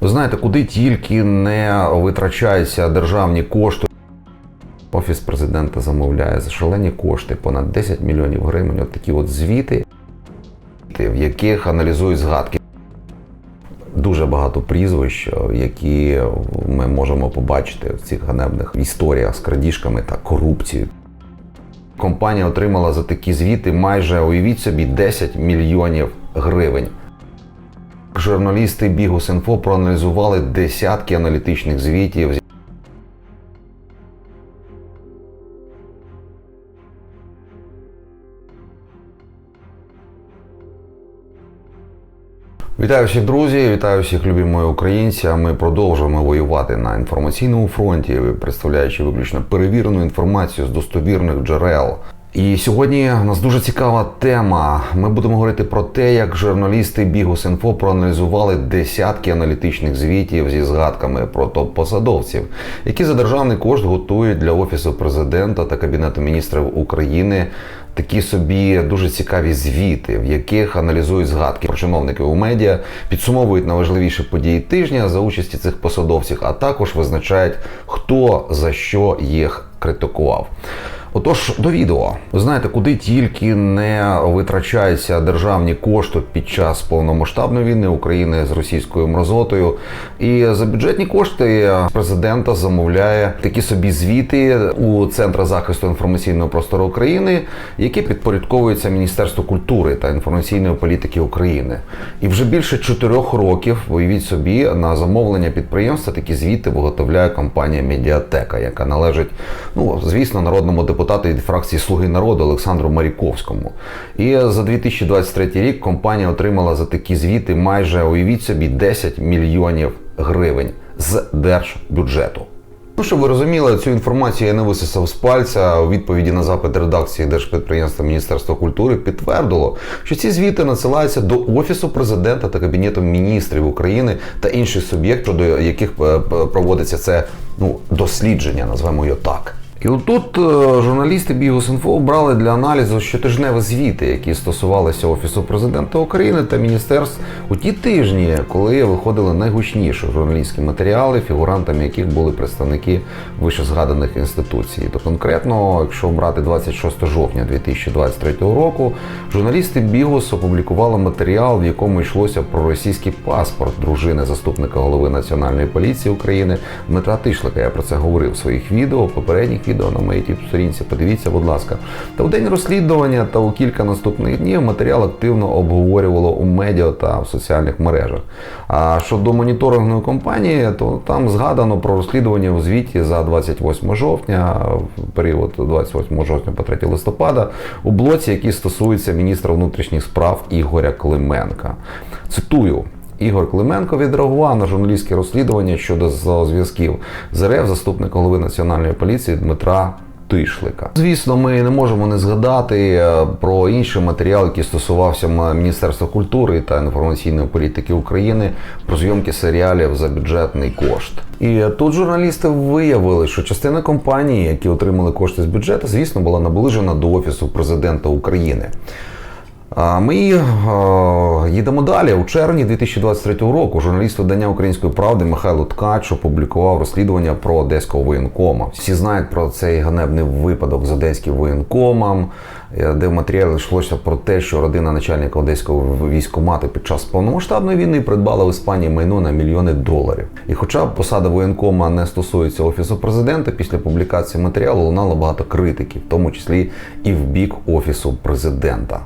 Ви знаєте, куди тільки не витрачаються державні кошти. Офіс президента замовляє за шалені кошти, понад 10 мільйонів гривень. От такі от звіти, в яких аналізують згадки. Дуже багато прізвищ, які ми можемо побачити в цих ганебних історіях з крадіжками та корупцією. Компанія отримала за такі звіти майже, уявіть собі, 10 мільйонів гривень. Журналісти Бігус.Інфо проаналізували десятки аналітичних звітів. Вітаю всіх друзі, вітаю всіх любі мої українці. Ми продовжуємо воювати на інформаційному фронті, представляючи виключно перевірену інформацію з достовірних джерел. І сьогодні у нас дуже цікава тема. Ми будемо говорити про те, як журналісти Бігус.Інфо проаналізували десятки аналітичних звітів зі згадками про топ-посадовців, які за державний кошт готують для офісу президента та кабінету міністрів України такі собі дуже цікаві звіти, в яких аналізують згадки про чиновників у медіа, підсумовують найважливіші події тижня за участі цих посадовців, а також визначають, хто за що їх критикував. Отож, до відео. Ви знаєте, куди тільки не витрачаються державні кошти під час повномасштабної війни України з російською мразотою. І за бюджетні кошти президента замовляє такі собі звіти у Центр захисту інформаційного простору України, які підпорядковуються Міністерству культури та інформаційної політики України. І вже більше чотирьох років, уявіть собі, на замовлення підприємства такі звіти виготовляє компанія Медіатека, яка належить, ну звісно, народному депутату від фракції Слуги народу Олександру Маріковському. І за 2023 рік компанія отримала за такі звіти майже уявіть собі 10 мільйонів гривень з держбюджету. Ну, щоб ви розуміли, цю інформацію я не висосав з пальця. У відповіді на запит редакції Держпідприємства Міністерства культури підтвердило, що ці звіти надсилаються до Офісу президента та Кабінету міністрів України та інших суб'єктів, щодо яких е, проводиться це ну, дослідження, назвемо його так. І отут е, журналісти Бігус.Інфо обрали для аналізу щотижневі звіти, які стосувалися Офісу президента України та міністерств у ті тижні, коли виходили найгучніші журналістські матеріали, фігурантами яких були представники вищезгаданих інституцій. То конкретно, якщо брати 26 жовтня 2023 року, журналісти Бігус опублікували матеріал, в якому йшлося про російський паспорт дружини заступника голови національної поліції України Дмитра Тишлика. Я про це говорив в своїх відео попередніх відео на моїй сторінці. Подивіться, будь ласка. Та у день розслідування та у кілька наступних днів матеріал активно обговорювало у медіа та в соціальних мережах. А щодо моніторингової компанії, то там згадано про розслідування у звіті за 28 жовтня, в період 28 жовтня по 3 листопада, у блоці, який стосується міністра внутрішніх справ Ігоря Клименка. Цитую. Ігор Клименко відреагував на журналістське розслідування щодо зв'язків з РФ заступника голови національної поліції Дмитра. Тишлика. Звісно, ми не можемо не згадати е, про інший матеріал, який стосувався Міністерства культури та інформаційної політики України про зйомки серіалів за бюджетний кошт. І тут журналісти виявили, що частина компаній, які отримали кошти з бюджету, звісно, була наближена до офісу президента України. Ми їдемо далі. У червні 2023 року журналіст видання Української правди Михайло Ткач опублікував розслідування про одеського воєнкома. Всі знають про цей ганебний випадок з одеським воєнкомом, е, де в матеріалі йшлося про те, що родина начальника одеського військомату під час повномасштабної війни придбала в Іспанії майно на мільйони доларів. І, хоча посада воєнкома не стосується офісу президента, після публікації матеріалу лунало багато критики, в тому числі і в бік офісу президента.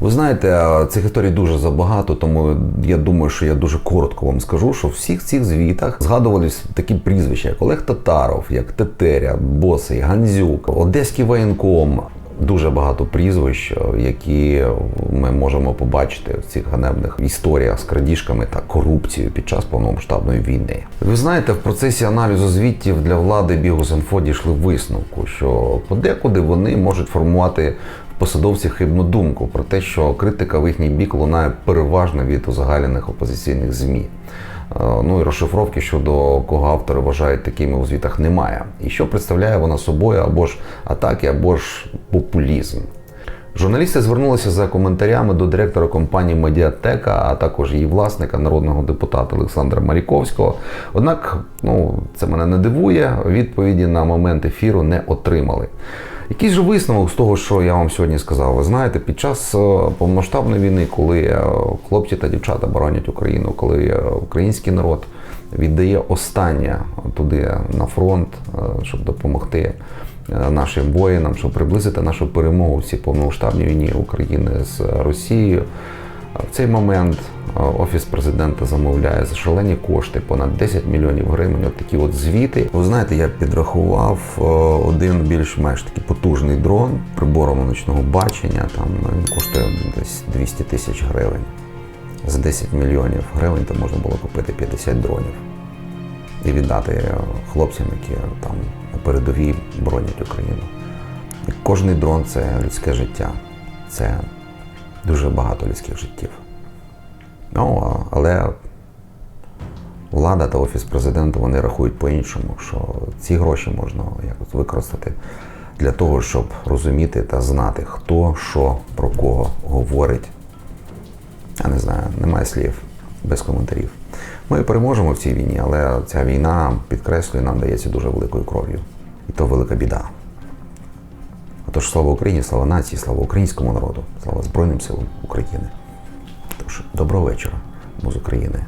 Ви знаєте, цих історій дуже забагато, тому я думаю, що я дуже коротко вам скажу, що в всіх цих звітах згадувались такі прізвища, як Олег Татаров, як Тетеря, Босий, Гандзюк, Одеський воєнком. Дуже багато прізвищ, які ми можемо побачити в цих ганебних історіях з крадіжками та корупцією під час повномасштабної війни. Ви знаєте, в процесі аналізу звітів для влади Бігус.Інфо дійшли висновку, що подекуди вони можуть формувати посадовці хибну думку про те, що критика в їхній бік лунає переважно від узагальнених опозиційних ЗМІ. Е, ну і розшифровки щодо кого автори вважають такими у звітах немає. І що представляє вона собою або ж атаки, або ж популізм. Журналісти звернулися за коментарями до директора компанії Медіатека, а також її власника, народного депутата Олександра Маріковського. Однак, ну це мене не дивує. Відповіді на момент ефіру не отримали. Якийсь же висновок з того, що я вам сьогодні сказав. Ви знаєте, під час е, повномасштабної війни, коли е, хлопці та дівчата боронять Україну, коли е, український народ віддає останнє туди на фронт, щоб допомогти нашим воїнам, щоб приблизити нашу перемогу в цій повномасштабній війні України з Росією. В цей момент е, офіс президента замовляє за шалені кошти понад 10 мільйонів гривень. От такі от звіти. Ви знаєте, я підрахував е, один більш-менш такий потужний дрон прибором ночного бачення. Там він коштує десь 200 тисяч гривень. За 10 мільйонів гривень то можна було купити 50 дронів і віддати хлопцям, які там на передовій боронять Україну. І кожний дрон це людське життя. Це дуже багато людських життів. Ну, але влада та офіс президента вони рахують по-іншому, що ці гроші можна якось використати для того, щоб розуміти та знати, хто що про кого говорить. Я не знаю, немає слів, без коментарів. Ми переможемо в цій війні, але ця війна, підкреслює, нам дається дуже великою кров'ю. І то велика біда. Отож, слава Україні, слава нації, слава українському народу, слава Збройним силам України. Тож, доброго вечора, ми з України.